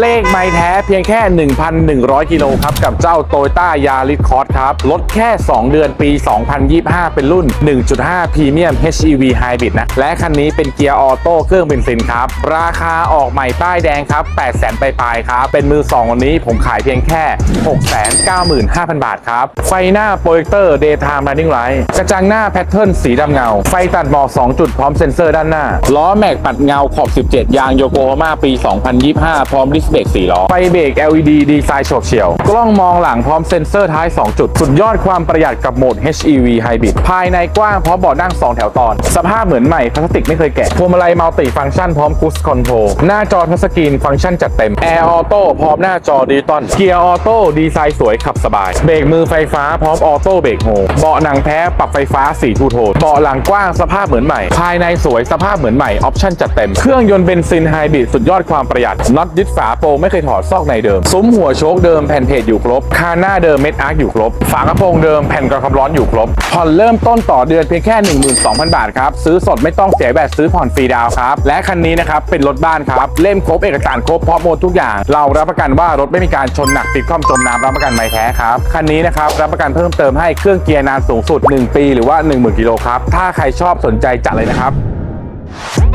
เลขไม้แท้เพียงแค่ 1,100 กิโลครับกับเจ้า t o y ต้ายาริสคอร์สครับลดแค่ 2 เดือนปี 2025 เป็นรุ่น 1.5 Premium HEV Hybrid นะ และคันนี้เป็นเกียร์ออโต้เครื่องเบนซินครับ ราคาออกใหม่ป้ายแดงครับ 800,000ปลายๆครับ เป็นมือ 2 วันนี้ผมขายเพียงแค่ 695,000 บาทครับ ไฟหน้าโปรเจคเตอร์ Daytime Running Light กระจังหน้าแพทเทิร์นสีดำเงา ไฟตัดหมอก2จุดพร้อมเซ็นเซอร์ด้านหน้าล้อแม็กปัดเงาขอบ 17 ยางโยโกฮาม่าปี 2025 พร้อมดิสเบรก4ล้อ ไฟเบรก LED ดีไซน์โฉบเฉี่ยว กล้องมองหลังพร้อมเซ็นเซอร์ท้าย 2 จุด สุดยอดความประหยัดกับโหมด HEV Hybrid ภายในกว้างพร้อมเบาะนั่ง 2 แถวตอน สภาพเหมือนใหม่พลาสติกไม่เคยแกะพวงมาลัยมัลติฟังก์ชันพร้อมคูสคอนโทรลหน้าจอทัชสกรีนฟังก์ชันจัดเต็มแอร์ออโต้พร้อมหน้าจอดิจิตอลเกียร์ออโต้ดีไซน์สวยขับสบาย เบรกมือไฟฟ้าพร้อมออโต้เบรกโฮเบาะหนังแท้ปรับไฟฟ้า4ทูโทนเบาะหลังกว้างสภาพเหมือนใหม่ ภายในสวยสภาพเหมือนใหม่ออปชั่นจัดเต็มเครื่องยนต์เบนซินไฮบริดสุดยอดความประหยัดน็อตยึดฝาโปรไม่เคยถอดซอกในเดิม ซุ้มหัวโชคเดิมแผ่นเพจอยู่ครบ คาหน้าเดิมเม็ดอาร์คอยู่ครบ ฝากระโปรงเดิมแผ่นกระความร้อนอยู่ครบ ผ่อนเริ่มต้นต่อเดือนเพียงแค่ 12,000 บาทครับ ซื้อสดไม่ต้องเสียแบบซื้อผ่อนฟรีดาวครับ และคันนี้นะครับเป็นรถบ้านครับ เล่มครบเอกสารครบพร้อมโอนทุกอย่าง เรารับประกันว่ารถไม่มีการชนหนักติดข้อมจมน้ำรับประกันไม่แท้ครับคันนี้นะครับรับประกันเพิ่มเติมให้เครื่องเกียร์นานสูงสุด 1 ปี หรือว่า 10,000กิโลครับถ้าใครชอบสนใจจัดเลยนะครับ